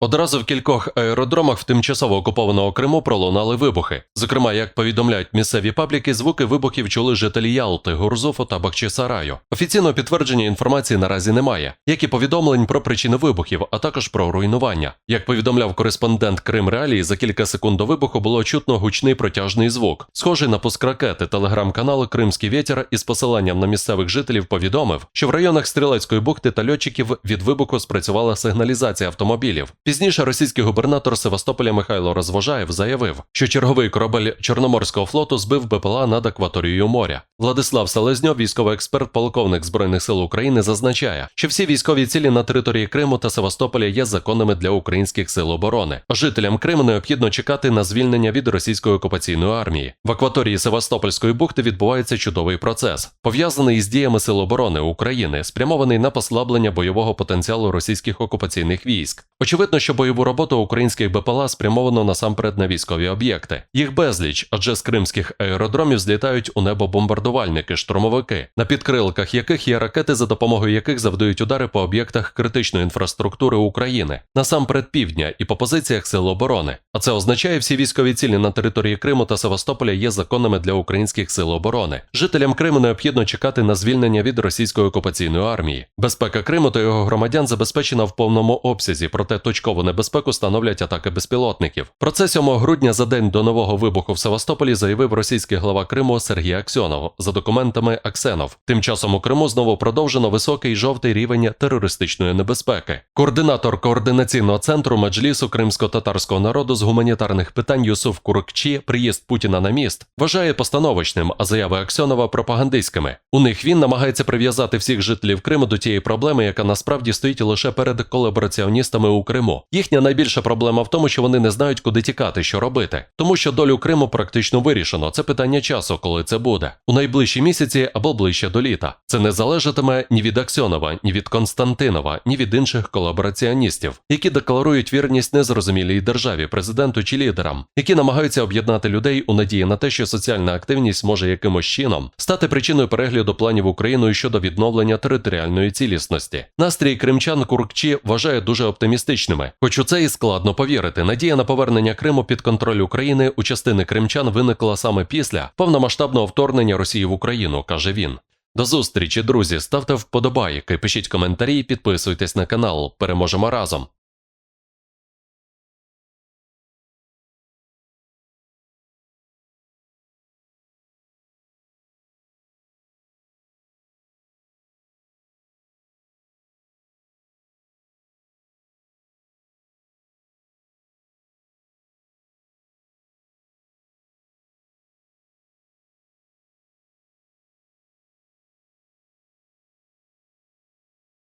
Одразу в кількох аеродромах в тимчасово окупованого Криму пролунали вибухи. Зокрема, як повідомляють місцеві пабліки, звуки вибухів чули жителі Ялти, Гурзуфу та Бахчисараю. Офіційного підтвердження інформації наразі немає, як і повідомлень про причини вибухів, а також про руйнування. Як повідомляв кореспондент Крим Реалії, за кілька секунд до вибуху було чутно гучний протяжний звук, схожий на пуск ракети. Телеграм-канал Кримський вітер із посиланням на місцевих жителів повідомив, що в районах Стрілецької бухти та льотчиків від вибуху спрацювала сигналізація автомобілів. Пізніше російський губернатор Севастополя Михайло Розвожаєв заявив, що черговий корабель Чорноморського флоту збив БПЛА над акваторією моря. Владислав Селезньов, військовий експерт, полковник збройних сил України, зазначає, що всі військові цілі на території Криму та Севастополя є законними для українських сил оборони. Жителям Криму необхідно чекати на звільнення від російської окупаційної армії. В акваторії Севастопольської бухти відбувається чудовий процес, пов'язаний із діями сил оборони України, спрямований на послаблення бойового потенціалу російських окупаційних військ. Очевидно, що бойову роботу українських БПЛА спрямовано насамперед на військові об'єкти. Їх безліч, адже з кримських аеродромів злітають у небо бомбардувальники, штурмовики, на підкрилках яких є ракети, за допомогою яких завдають удари по об'єктах критичної інфраструктури України, насамперед півдня і по позиціях сил оборони. А це означає, всі військові цілі на території Криму та Севастополя є законними для українських сил оборони. Жителям Криму необхідно чекати на звільнення від російської окупаційної армії. Безпека Криму та його громадян забезпечена в повному обсязі, проте точкову небезпеку становлять атаки безпілотників. Про це 7 грудня за день до нового вибуху в Севастополі заявив російський глава Криму Сергій Аксьонов за документами Аксенов. Тим часом у Криму знову продовжено високий жовтий рівень терористичної небезпеки. Координатор координаційного центру меджлісу кримсько-татарського народу з гуманітарних питань Юсуф Куркчі приїзд Путіна на міст вважає постановочним, а заяви Аксьонова пропагандистськими. У них він намагається прив'язати всіх жителів Криму до тієї проблеми, яка насправді стоїть лише перед колабораціоністами у Криму. Їхня найбільша проблема в тому, що вони не знають, куди тікати, що робити, тому що долю Криму практично вирішено. Це питання часу, коли це буде у найближчі місяці або ближче до літа. Це не залежатиме ні від Аксьонова, ні від Константинова, ні від інших колабораціоністів, які декларують вірність незрозумілій державі, президенту чи лідерам, які намагаються об'єднати людей у надії на те, що соціальна активність може якимось чином стати причиною перегляду планів Україною щодо відновлення територіальної цілісності. Настрій кримчан Куркчі вважає дуже оптимістичними, хоч у це і складно повірити. Надія на повернення Криму під контроль України у частини кримчан виникла саме після повномасштабного вторгнення Росії в Україну, каже він. До зустрічі, друзі. Ставте вподобайки, пишіть коментарі, підписуйтесь на канал. Переможемо разом.